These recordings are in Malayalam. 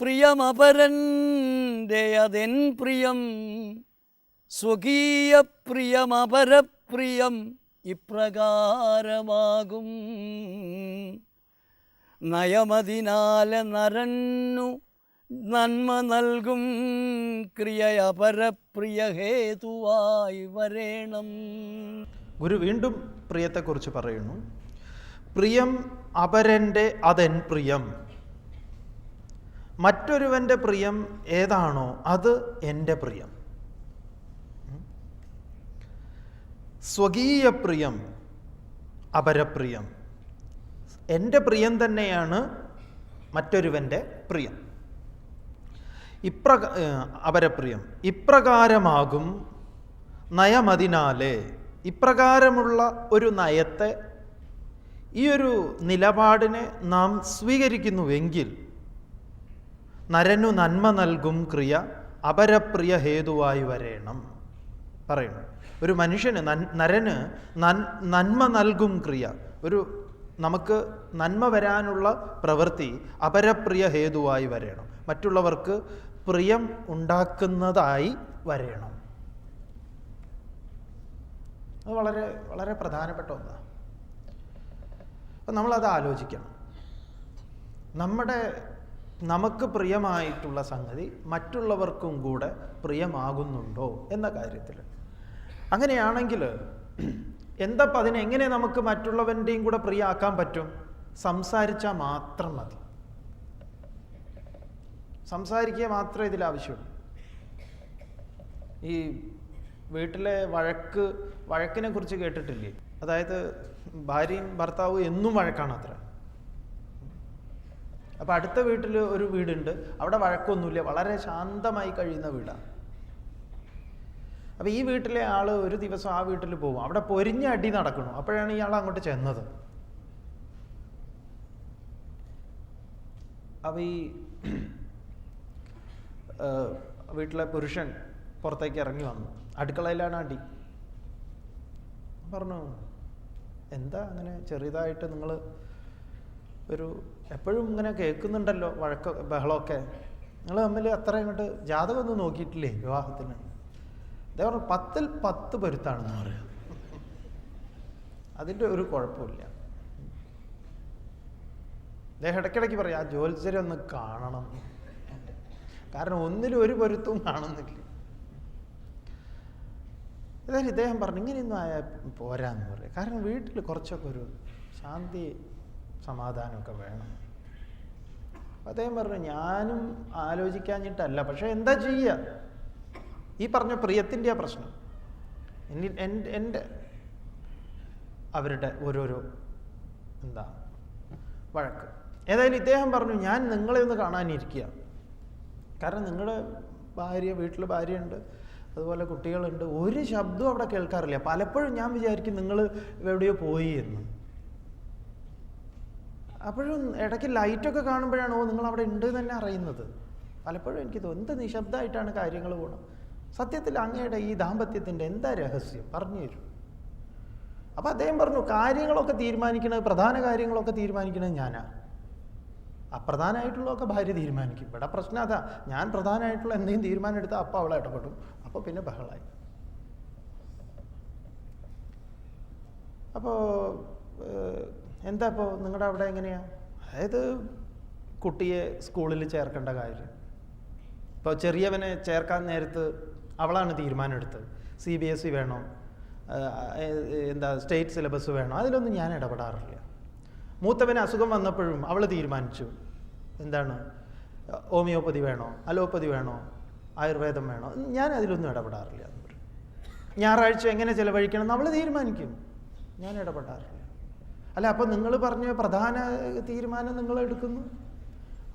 പ്രിയമപരന്റെ അതെൻ പ്രിയം. സ്വകീയ പ്രിയമപരപ്രിയം ഇപ്രകാരമാകും. നയമതിനാല നരന്നു നന്മ നൽകും. ക്രിയയപരപ്രിയ ഹേതുവായി വരേണം. ഗുരു വീണ്ടും പ്രിയത്തെക്കുറിച്ച് പറയുന്നു. പ്രിയം അപരന്റെ അതെൻ പ്രിയം. മറ്റൊരുവന്റെ പ്രിയം ഏതാണോ അത് എന്റെ പ്രിയം. സ്വകീയ പ്രിയം അപരപ്രിയം. എന്റെ പ്രിയം തന്നെയാണ് മറ്റൊരുവന്റെ പ്രിയം. ഇപ്രക ഏഹ് അപരപ്രിയം. ഇപ്രകാരമാകും നയമതിനാലെ. ഇപ്രകാരമുള്ള ഒരു നയത്തെ ഈ ഒരു നിലപാടിനെ നാം സ്വീകരിക്കുന്നുവെങ്കിൽ നരനു നന്മ നൽകും ക്രിയ അപരപ്രിയ ഹേതുവായി വരേണം. പറയുന്നു. ഒരു മനുഷ്യന് നരന് നന്മ നൽകും ക്രിയ ഒരു നമുക്ക് നന്മ വരാനുള്ള പ്രവൃത്തി അപരപ്രിയ ഹേതുവായി വരേണം. മറ്റുള്ളവർക്ക് പ്രിയം ഉണ്ടാക്കുന്നതായി വരേണം. അത് വളരെ വളരെ പ്രധാനപ്പെട്ട ഒന്നാണ് അപ്പം നമ്മളത് ആലോചിക്കണം. നമ്മുടെ നമുക്ക് പ്രിയമായിട്ടുള്ള സംഗതി മറ്റുള്ളവർക്കും കൂടെ പ്രിയമാകുന്നുണ്ടോ എന്ന കാര്യത്തിൽ. അങ്ങനെയാണെങ്കിൽ എന്താ അതിനെങ്ങനെ നമുക്ക് മറ്റുള്ളവന്റെയും കൂടെ പ്രിയമാക്കാൻ പറ്റും? സംസാരിച്ചാൽ മാത്രം മതി. സംസാരിക്കുക മാത്രമേ ഇതിൽ ആവശ്യമുള്ളൂ. ഈ വീട്ടിലെ വഴക്ക് വഴക്കിനെ കുറിച്ച് കേട്ടിട്ടില്ലേ? അതായത് ഭാര്യയും ഭർത്താവും എന്നും വഴക്കാണ് അത്ര. അപ്പം അടുത്ത വീട്ടിൽ ഒരു വീടുണ്ട്. അവിടെ വഴക്കൊന്നുമില്ല. വളരെ ശാന്തമായി കഴിയുന്ന വീടാണ്. അപ്പോൾ ഈ വീട്ടിലെ ആൾ ഒരു ദിവസം ആ വീട്ടിൽ പോകും. അവിടെ പൊരിഞ്ഞ അടി നടക്കണു അപ്പോഴാണ് ഇയാൾ അങ്ങോട്ട് ചെന്നത്. അപ്പോൾ ഈ വീട്ടിലെ പുരുഷൻ പുറത്തേക്ക് ഇറങ്ങി വന്നു. അടുക്കളയിലാണ് അടി. പറഞ്ഞു എന്താ അങ്ങനെ ചെറിയതായിട്ട് നിങ്ങൾ ഒരു എപ്പോഴും ഇങ്ങനെ കേൾക്കുന്നുണ്ടല്ലോ വഴക്ക ബഹളമൊക്കെ. നിങ്ങൾ തമ്മിൽ അത്ര ഇങ്ങോട്ട് ജാതകമൊന്നും നോക്കിയിട്ടില്ലേ വിവാഹത്തിന്? അതേ പറഞ്ഞു പത്തിൽ പത്ത് പൊരുത്താണെന്ന് പറയുക അതിന്റെ ഒരു കുഴപ്പമില്ല. അദ്ദേഹം ഇടയ്ക്കിടയ്ക്ക് പറയും ആ ജ്യോത്സ്യരെ ഒന്ന് കാണണം. കാരണം ഒന്നിലും ഒരു പൊരുത്തവും കാണുന്നില്ല. ഏതായാലും ഇദ്ദേഹം പറഞ്ഞു ഇങ്ങനെയൊന്നും ആയാൽ പോരാന്ന് പറയും. കാരണം വീട്ടിൽ കുറച്ചൊക്കെ ഒരു ശാന്തി സമാധാനമൊക്കെ വേണം. അദ്ദേഹം പറഞ്ഞു ഞാനും ആലോചിക്കാഞ്ഞിട്ടല്ല പക്ഷെ എന്താ ചെയ്യുക ഈ പറഞ്ഞ പ്രിയത്തിന്റെ പ്രശ്നം. എന്റെ അവരുടെ ഓരോരോ എന്താ വഴക്ക്. ഏതായാലും ഇദ്ദേഹം പറഞ്ഞു ഞാൻ നിങ്ങളെ ഒന്ന് കാണാനിരിക്കുക കാരണം നിങ്ങളുടെ ഭാര്യ വീട്ടിൽ ഭാര്യയുണ്ട് അതുപോലെ കുട്ടികളുണ്ട്. ഒരു ശബ്ദവും അവിടെ കേൾക്കാറില്ല. പലപ്പോഴും ഞാൻ വിചാരിക്കും നിങ്ങൾ എവിടെയോ പോയി എന്ന്. അപ്പോഴും ഇടയ്ക്ക് ലൈറ്റൊക്കെ കാണുമ്പോഴാണ് ഓ നിങ്ങൾ അവിടെ ഉണ്ട് തന്നെ അറിയുന്നത്. പലപ്പോഴും എനിക്ക് തോന്നുന്നു എന്ത് നിശബ്ദമായിട്ടാണ് കാര്യങ്ങൾ പോകണം സത്യത്തിൽ അങ്ങയുടെ ഈ ദാമ്പത്യത്തിന്റെ എന്താ രഹസ്യം? പറഞ്ഞു തരും. അപ്പം അദ്ദേഹം പറഞ്ഞു കാര്യങ്ങളൊക്കെ തീരുമാനിക്കുന്നത് പ്രധാന കാര്യങ്ങളൊക്കെ തീരുമാനിക്കുന്നത് ഞാനാണ് അപ്രധാനമായിട്ടുള്ളതൊക്കെ ഭാര്യ തീരുമാനിക്കും. ഇവിടെ പ്രശ്നം അതാ. ഞാൻ പ്രധാനമായിട്ടുള്ള എന്തെങ്കിലും തീരുമാനം എടുത്താൽ അപ്പം അവളെ ഇടപെടും. അപ്പോൾ പിന്നെ ബഹളായി. അപ്പോൾ എന്താ ഇപ്പോൾ നിങ്ങളുടെ അവിടെ എങ്ങനെയാ? അതായത് കുട്ടിയെ സ്കൂളിൽ ചേർക്കേണ്ട കാര്യം. ഇപ്പോൾ ചെറിയവനെ ചേർക്കാൻ നേരത്ത് അവളാണ് തീരുമാനം എടുത്തത് സി ബി എസ് ഇ വേണോ? എന്താ സ്റ്റേറ്റ് സിലബസ് വേണോ? അതിലൊന്നും ഞാൻ ഇടപെടാറില്ല. മൂത്തവന് അസുഖം വന്നപ്പോഴും അവൾ തീരുമാനിച്ചു. എന്താണ്? ഹോമിയോപ്പതി വേണോ? അലോപ്പതി വേണോ? ആയുർവേദം വേണോ? ഞാൻ അതിലൊന്നും ഇടപെടാറില്ല. ഞായറാഴ്ച എങ്ങനെ ചിലവഴിക്കണം എന്ന് അവൾ തീരുമാനിക്കും. ഞാൻ ഇടപെടാറില്ല. അല്ല അപ്പോൾ നിങ്ങൾ പറഞ്ഞ പ്രധാന തീരുമാനം നിങ്ങൾ എടുക്കുന്നു?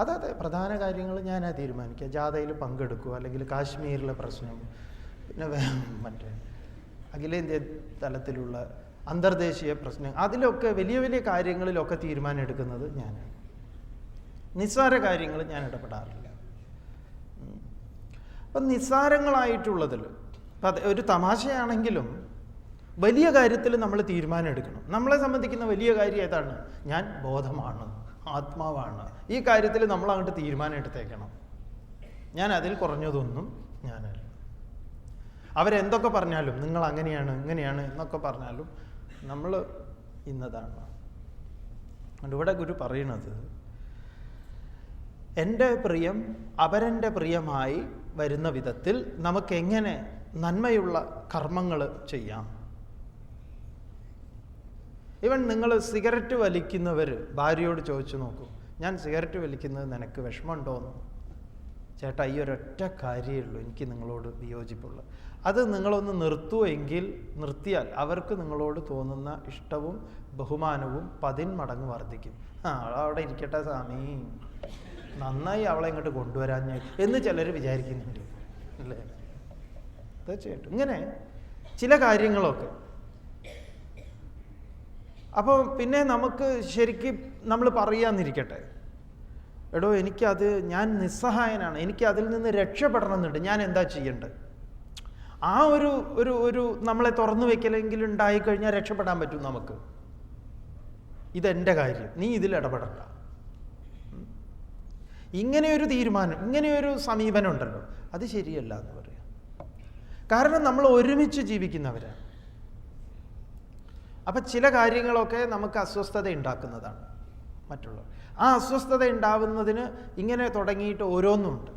അതെ പ്രധാന കാര്യങ്ങൾ ഞാനാ തീരുമാനിക്കുക. ജാഥയിൽ പങ്കെടുക്കുക അല്ലെങ്കിൽ കാശ്മീരിലെ പ്രശ്നം പിന്നെ മറ്റേ അഖിലേന്ത്യാ തലത്തിലുള്ള അന്തർദേശീയ പ്രശ്നം അതിലൊക്കെ വലിയ വലിയ കാര്യങ്ങളിലൊക്കെ തീരുമാനം എടുക്കുന്നത് ഞാനാണ് നിസ്സാര കാര്യങ്ങൾ ഞാൻ ഇടപെടാറില്ല. അപ്പം നിസ്സാരങ്ങളായിട്ടുള്ളതിൽ ഒരു തമാശയാണെങ്കിലും വലിയ കാര്യത്തിൽ നമ്മൾ തീരുമാനം എടുക്കണം. നമ്മളെ സംബന്ധിക്കുന്ന വലിയ കാര്യം ഏതാണ്? ഞാൻ ബോധമാണ് ആത്മാവാണ്. ഈ കാര്യത്തിൽ നമ്മൾ അങ്ങോട്ട് തീരുമാനം എടുത്തേക്കണം. ഞാൻ അതിൽ കുറഞ്ഞതൊന്നും ഞാനല്ല. അവരെന്തൊക്കെ പറഞ്ഞാലും നിങ്ങൾ അങ്ങനെയാണ് ഇങ്ങനെയാണ് എന്നൊക്കെ പറഞ്ഞാലും നമ്മൾ ഇന്നതാണ്. അതുകൊണ്ട് ഇവിടെ ഗുരു പറയണത് എന്റെ പ്രിയം അവരെന്റെ പ്രിയമായി വരുന്ന വിധത്തിൽ നമുക്കെങ്ങനെ നന്മയുള്ള കർമ്മങ്ങൾ ചെയ്യാം? ഇവൻ നിങ്ങൾ സിഗരറ്റ് വലിക്കുന്നവർ ഭാര്യയോട് ചോദിച്ചു നോക്കൂ ഞാൻ സിഗരറ്റ് വലിക്കുന്നത് നിനക്ക് വിഷമമുണ്ടോയെന്ന് ചേട്ടാ ഈ ഒരൊറ്റ കാര്യമേ ഉള്ളൂ എനിക്ക് നിങ്ങളോട് വിയോജിപ്പുള്ളൂ അത് നിങ്ങളൊന്ന് നിർത്തുമെങ്കിൽ നിർത്തിയാൽ അവർക്ക് നിങ്ങളോട് തോന്നുന്ന ഇഷ്ടവും ബഹുമാനവും പതിന്മടങ്ങ് വർദ്ധിക്കും. ആ അവിടെ ഇരിക്കട്ടെ സ്വാമി. നന്നായി അവളെ ഇങ്ങോട്ട് കൊണ്ടുവരാൻ എന്ന് ചിലർ വിചാരിക്കുന്നുണ്ട്. അല്ലേ? തീർച്ചയായിട്ടും. ഇങ്ങനെ ചില കാര്യങ്ങളൊക്കെ അപ്പോൾ പിന്നെ നമുക്ക് ശരിക്കും നമ്മൾ പറയാന്നിരിക്കട്ടെ. എടോ എനിക്കത് ഞാൻ നിസ്സഹായനാണ്. എനിക്ക് അതിൽ നിന്ന് രക്ഷപ്പെടണമെന്നുണ്ട്. ഞാൻ എന്താ ചെയ്യേണ്ടത്? ആ ഒരു ഒരു ഒരു നമ്മളെ തുറന്നു വെക്കലെങ്കിലും ഉണ്ടായിക്കഴിഞ്ഞാൽ രക്ഷപ്പെടാൻ പറ്റും നമുക്ക്. ഇതെന്റെ കാര്യം. നീ ഇതിൽ ഇടപെടണ്ട. ഇങ്ങനെയൊരു തീരുമാനം ഇങ്ങനെയൊരു സമീപനം ഉണ്ടല്ലോ. അത് ശരിയല്ല എന്ന് പറയാം. കാരണം നമ്മൾ ഒരുമിച്ച് ജീവിക്കുന്നവരാണ്. അപ്പം ചില കാര്യങ്ങളൊക്കെ നമുക്ക് അസ്വസ്ഥത ഉണ്ടാക്കുന്നതാണ് മറ്റുള്ളവർ. ആ അസ്വസ്ഥത ഉണ്ടാവുന്നതിന് ഇങ്ങനെ തുടങ്ങിയിട്ട് ഓരോന്നുണ്ട്.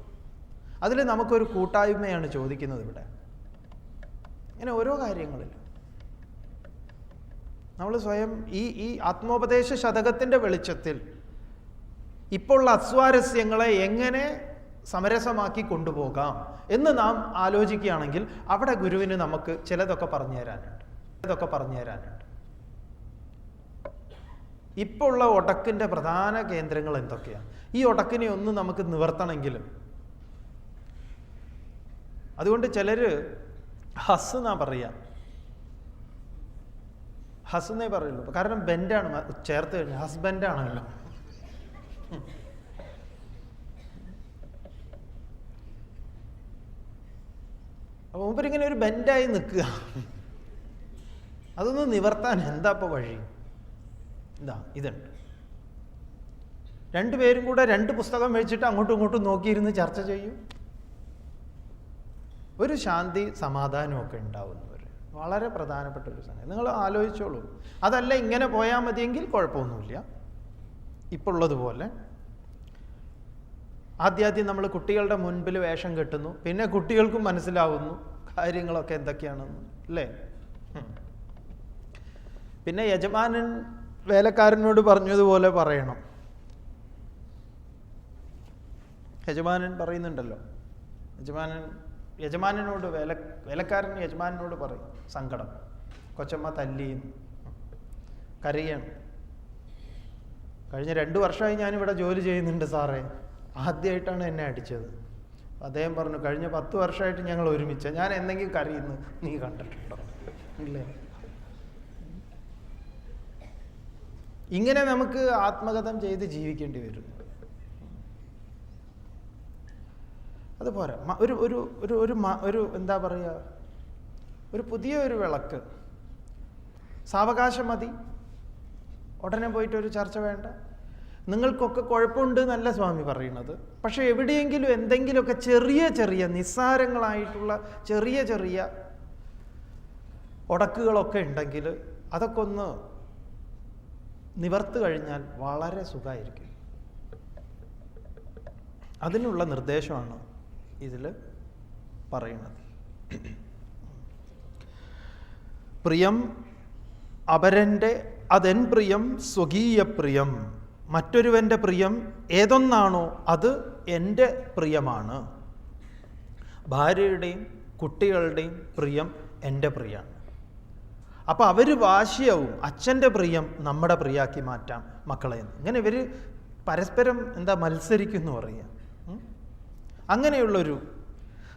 അതിൽ നമുക്കൊരു കൂട്ടായ്മയാണ് ചോദിക്കുന്നത് ഇവിടെ. ഇങ്ങനെ ഓരോ കാര്യങ്ങളിലും. നമ്മൾ സ്വയം ഈ ഈ ആത്മോപദേശ ശതകത്തിന്റെ വെളിച്ചത്തിൽ ഇപ്പോൾ ഉള്ള അസ്വാരസ്യങ്ങളെ എങ്ങനെ സമരസമാക്കി കൊണ്ടുപോകാം എന്ന് നാം ആലോചിക്കുകയാണെങ്കിൽ അവിടെ ഗുരുവിന് നമുക്ക് ചിലതൊക്കെ പറഞ്ഞു തരാനുണ്ട്. ചിലതൊക്കെ പറഞ്ഞു തരാനുണ്ട്. ഇപ്പോൾ ഉള്ള ഒടക്കിന്റെ പ്രധാന കേന്ദ്രങ്ങൾ എന്തൊക്കെയാണ്? ഈ ഒടക്കിനെ ഒന്ന് നമുക്ക് നിവർത്തണമെങ്കിലും. അതുകൊണ്ട് ചിലർ ഹസ് എന്നാ പറയുക ഹസ് എന്നേ പറയുള്ളൂ. കാരണം ബെൻഡാണ് ചേർത്ത് കഴിഞ്ഞാൽ ഹസ്ബൻഡാണല്ലോ. അപ്പൊ മൂപ്പരിങ്ങനെ ഒരു ബെൻഡായി നിൽക്കുക. അതൊന്ന് നിവർത്താൻ എന്താ ഇപ്പൊ വഴി? ഇതാ ഇതുണ്ട്. രണ്ടുപേരും കൂടെ രണ്ട് പുസ്തകം വെച്ചിട്ട് അങ്ങോട്ടും ഇങ്ങോട്ടും നോക്കിയിരുന്ന് ചർച്ച ചെയ്യും. ഒരു ശാന്തി സമാധാനമൊക്കെ ഉണ്ടാവുന്നവർ. വളരെ പ്രധാനപ്പെട്ട ഒരു സംഗതി. നിങ്ങൾ ആലോചിച്ചോളൂ. അതല്ല ഇങ്ങനെ പോയാൽ മതിയെങ്കിൽ കുഴപ്പമൊന്നുമില്ല. ഇപ്പോൾ ഉള്ളതുപോലെ ആദ്യാദ്യം നമ്മൾ കുട്ടികളുടെ മുൻപിൽ വേഷം കെട്ടുന്നു. പിന്നെ കുട്ടികൾക്കും മനസ്സിലാവുന്നു കാര്യങ്ങളൊക്കെ എന്തൊക്കെയാണെന്ന്. അല്ലേ? പിന്നെ യജമാനൻ വേലക്കാരനോട് പറഞ്ഞതുപോലെ പറയണം. യജമാനൻ പറയുന്നുണ്ടല്ലോ. യജമാനൻ യജമാനനോട് വേല വേലക്കാരൻ യജമാനനോട് പറയും സങ്കടം. കൊച്ചമ്മ തല്ലിയും കരയണം. കഴിഞ്ഞ രണ്ട് വർഷമായി ഞാനിവിടെ ജോലി ചെയ്യുന്നുണ്ട് സാറേ. ആദ്യമായിട്ടാണ് എന്നെ അടിച്ചത്. അദ്ദേഹം പറഞ്ഞു കഴിഞ്ഞ പത്ത് വർഷമായിട്ട് ഞങ്ങൾ ഒരുമിച്ച. ഞാൻ എന്തെങ്കിലും കരയുന്നു നീ കണ്ടിട്ടുണ്ടോ? ഇല്ലേ? ഇങ്ങനെ നമുക്ക് ആത്മകഥം ചെയ്ത് ജീവിക്കേണ്ടി വരും. അതുപോലെ ഒരു ഒരു ഒരു ഒരു ഒരു എന്താ പറയുക ഒരു പുതിയ ഒരു വിളക്ക്. സാവകാശം മതി. ഉടനെ പോയിട്ട് ഒരു ചർച്ച വേണ്ട. നിങ്ങൾക്കൊക്കെ കുഴപ്പമുണ്ട് എന്നല്ല സ്വാമി പറയുന്നത്. പക്ഷെ എവിടെയെങ്കിലും എന്തെങ്കിലുമൊക്കെ ചെറിയ ചെറിയ നിസ്സാരങ്ങളായിട്ടുള്ള ചെറിയ ചെറിയ ഉടക്കുകളൊക്കെ ഉണ്ടെങ്കിൽ അതൊക്കെ ഒന്ന് നിവർത്ത് കഴിഞ്ഞാൽ വളരെ സുഖമായിരിക്കും അതിനുള്ള നിർദ്ദേശമാണ് ഇതിൽ പറയുന്നത്. പ്രിയം അപരന്റെ അതെൻ പ്രിയം സ്വകീയ പ്രിയം. മറ്റൊരുവന്റെ പ്രിയം ഏതൊന്നാണോ അത് എന്റെ പ്രിയമാണ്. ഭാര്യയുടെയും കുട്ടികളുടെയും പ്രിയം എന്റെ പ്രിയമാണ് അപ്പോൾ അവർ വാശിയാവും അച്ഛന്റെ പ്രിയം നമ്മുടെ പ്രിയാക്കി മാറ്റാം മക്കളെ. ഇങ്ങനെ ഇവർ പരസ്പരം എന്താ മത്സരിക്കുന്നു പറയുക? അങ്ങനെയുള്ളൊരു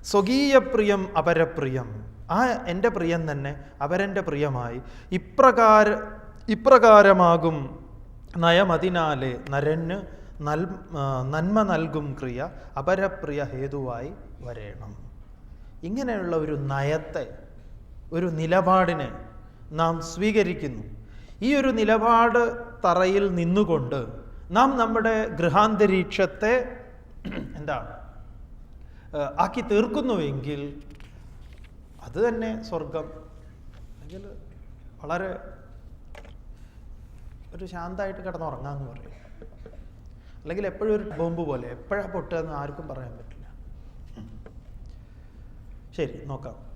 സ്വകീയ പ്രിയം അപരപ്രിയം ആ എന്റെ പ്രിയം തന്നെ അവരെന്റെ പ്രിയമായി ഇപ്രകാര ഇപ്രകാരമാകും നയമതിനാലെ നരന് നൽ നന്മ നൽകും ക്രിയ അപരപ്രിയ ഹേതുവായി വരേണം ഇങ്ങനെയുള്ള ഒരു നയത്തെ ഒരു നിലപാടിനെ നാം സ്വീകരിക്കുന്നു. ഈ ഒരു നിലപാട് തറയിൽ നിന്നുകൊണ്ട് നാം നമ്മുടെ ഗൃഹാന്തരീക്ഷത്തെ എന്താ ആക്കി തീർക്കുന്നുവെങ്കിൽ അത് തന്നെ സ്വർഗം അല്ലെങ്കിൽ വളരെ ഒരു ശാന്തമായിട്ട് കിടന്നുറങ്ങാന്ന് പറയും. അല്ലെങ്കിൽ എപ്പോഴും ഒരു ബോംബ് പോലെ എപ്പോഴാണ് പൊട്ടുക എന്ന് ആർക്കും പറയാൻ പറ്റില്ല. ശരി നോക്കാം.